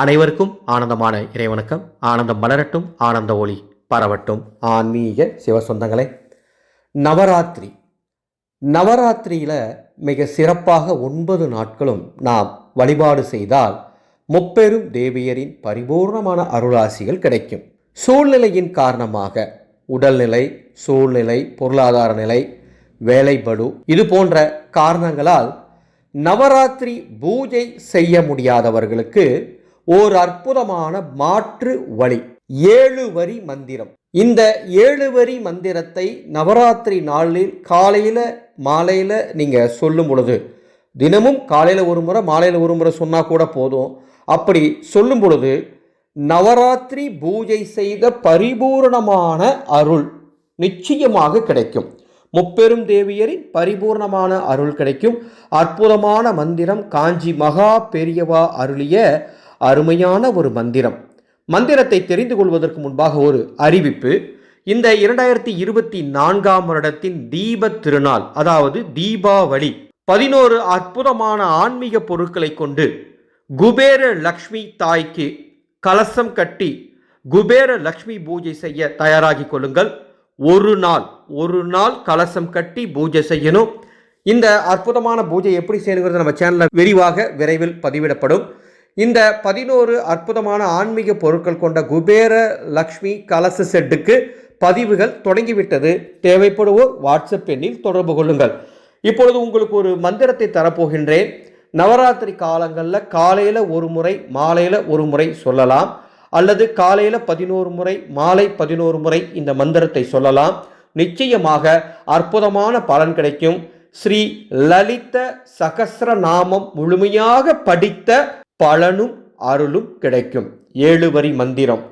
அனைவருக்கும் ஆனந்தமான இறைவணக்கம். ஆனந்தம் மலரட்டும் ஆனந்த ஒளி பரவட்டும். ஆன்மீக சிவசொந்தங்களே நவராத்திரி. நவராத்திரியில் மிக சிறப்பாக ஒன்பது நாட்களும் நாம் வழிபாடு செய்தால் முப்பெரும் தேவியரின் பரிபூர்ணமான அருளாசிகள் கிடைக்கும். சூழ்நிலையின் காரணமாக உடல்நிலை சூழ்நிலை பொருளாதார நிலை வேலைபடு இது போன்ற காரணங்களால் நவராத்திரி பூஜை செய்ய முடியாதவர்களுக்கு ஓர் அற்புதமான மாற்று வழி. ஏழு வரி மந்திரம். இந்த ஏழு வரி மந்திரத்தை நவராத்திரி நாளில் காலையில் மாலையில் நீங்கள் சொல்லும் பொழுது தினமும் காலையில் ஒரு முறை மாலையில் ஒரு முறை சொன்னால் கூட போதும். அப்படி சொல்லும் பொழுது நவராத்திரி பூஜை செய்த பரிபூரணமான அருள் நிச்சயமாக கிடைக்கும். முப்பெரும் தேவியரின் பரிபூர்ணமான அருள் கிடைக்கும். அற்புதமான மந்திரம் காஞ்சி மகா பெரியவா அருளிய அருமையான ஒரு மந்திரம். மந்திரத்தை தெரிந்து கொள்வதற்கு முன்பாக ஒரு அறிவிப்பு. இந்த இரண்டாயிரத்தி இருபத்தி நான்காம் வருடத்தின் தீப திருநாள் அதாவது தீபாவளி பதினோரு அற்புதமான ஆன்மீக பொருட்களை கொண்டு குபேர லக்ஷ்மி தாய்க்கு கலசம் கட்டி குபேர லக்ஷ்மி பூஜை செய்ய தயாராகி கொள்ளுங்கள். ஒரு நாள் ஒரு நாள் கலசம் கட்டி பூஜை செய்யணும். இந்த அற்புதமான பூஜை எப்படி செய்யணுங்கிறது நம்ம சேனலில் விரிவாக விரைவில் பதிவிடப்படும். இந்த பதினோரு அற்புதமான ஆன்மீக பொருட்கள் கொண்ட குபேர லக்ஷ்மி கலச செட்டுக்கு பதிவுகள் தொடங்கிவிட்டது. தேவைப்படுவோர் வாட்ஸ்அப் எண்ணில் தொடர்பு கொள்ளுங்கள். இப்பொழுது உங்களுக்கு ஒரு மந்திரத்தை தரப்போகின்றேன். நவராத்திரி காலங்களில் காலையில் ஒரு முறை மாலையில் ஒரு முறை சொல்லலாம். அல்லது காலையில் பதினோரு முறை மாலை பதினோரு முறை இந்த மந்திரத்தை சொல்லலாம். நிச்சயமாக அற்புதமான பலன் கிடைக்கும். ஸ்ரீ லலித சகசிரநாமம் முழுமையாக படித்த பலனும் அருளும் கிடைக்கும். ஏழு வரி மந்திரம்.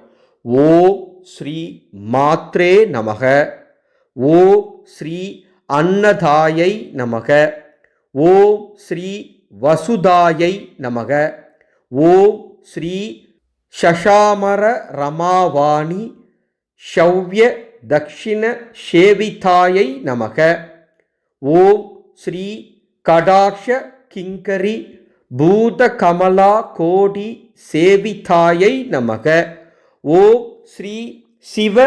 ஓ ஸ்ரீ மாத்ரே நமக. ஓ ஸ்ரீ அன்னதாயை நமக. ஓம் ஸ்ரீ வசுதாயை நமக. ஓம் ஸ்ரீ ஷஷாமர ரமாவாணி ஷவ்ய தக்ஷிண சேவிதாயை நமக. ஓம் ஸ்ரீ கடாக்ஷ கிங்கரி பூத கமலா கோடி சேவிதாயை நமக. ஓம் ஸ்ரீ சிவ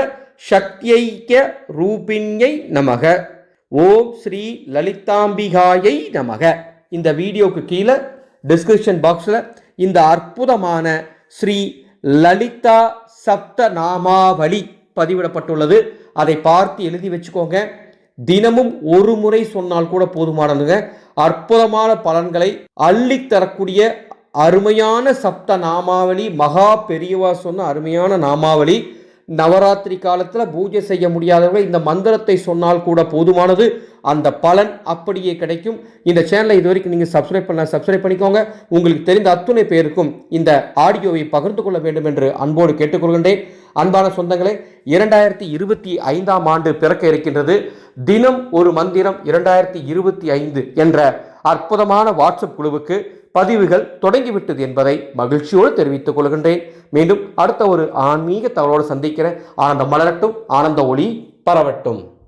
சக்தியைக்க ரூபிண்யை நமக. ஓம் ஸ்ரீ லலிதாம்பிகாயை நமக. இந்த வீடியோக்கு கீழே டிஸ்கிரிப்ஷன் பாக்ஸில் இந்த அற்புதமான ஸ்ரீ லலிதா சப்த நாமாவளி பதிவிடப்பட்டுள்ளது. அதை பார்த்து எழுதி வச்சுக்கோங்க. தினமும் ஒரு முறை சொன்னால் கூட போதுமானதுங்க. அற்புதமான பலன்களை அள்ளித்தரக்கூடிய அருமையான சப்த நாமாவளி மகா பெரியவா சொன்ன அருமையான நாமாவளி. நவராத்திரி காலத்தில் பூஜை செய்ய முடியாதவர்கள் இந்த மந்திரத்தை சொன்னால் கூட போதுமானது. அந்த பலன் அப்படியே கிடைக்கும். இந்த சேனலை இது வரைக்கும் நீங்கள் சப்ஸ்கிரைப் பண்ண சப்ஸ்கிரைப் பண்ணிக்கோங்க. உங்களுக்கு தெரிந்த அத்துணை பேருக்கும் இந்த ஆடியோவை பகிர்ந்து கொள்ள வேண்டும் என்று அன்போடு கேட்டுக்கொள்கின்றேன். அன்பான சொந்தங்களே இரண்டாயிரத்தி இருபத்தி ஐந்தாம் ஆண்டு பிறக்க இருக்கின்றது. தினம் ஒரு மந்திரம் இரண்டாயிரத்தி இருபத்தி ஐந்து என்ற அற்புதமான வாட்ஸ்அப் குழுவுக்கு பதிவுகள் தொடங்கிவிட்டது என்பதை மகிழ்ச்சியோடு தெரிவித்துக் கொள்கின்றேன். மீண்டும் அடுத்த ஒரு ஆன்மீக தகவலோடு சந்திக்கிறேன். ஆனந்தம் மலரட்டும் ஆனந்த ஒளி பரவட்டும்.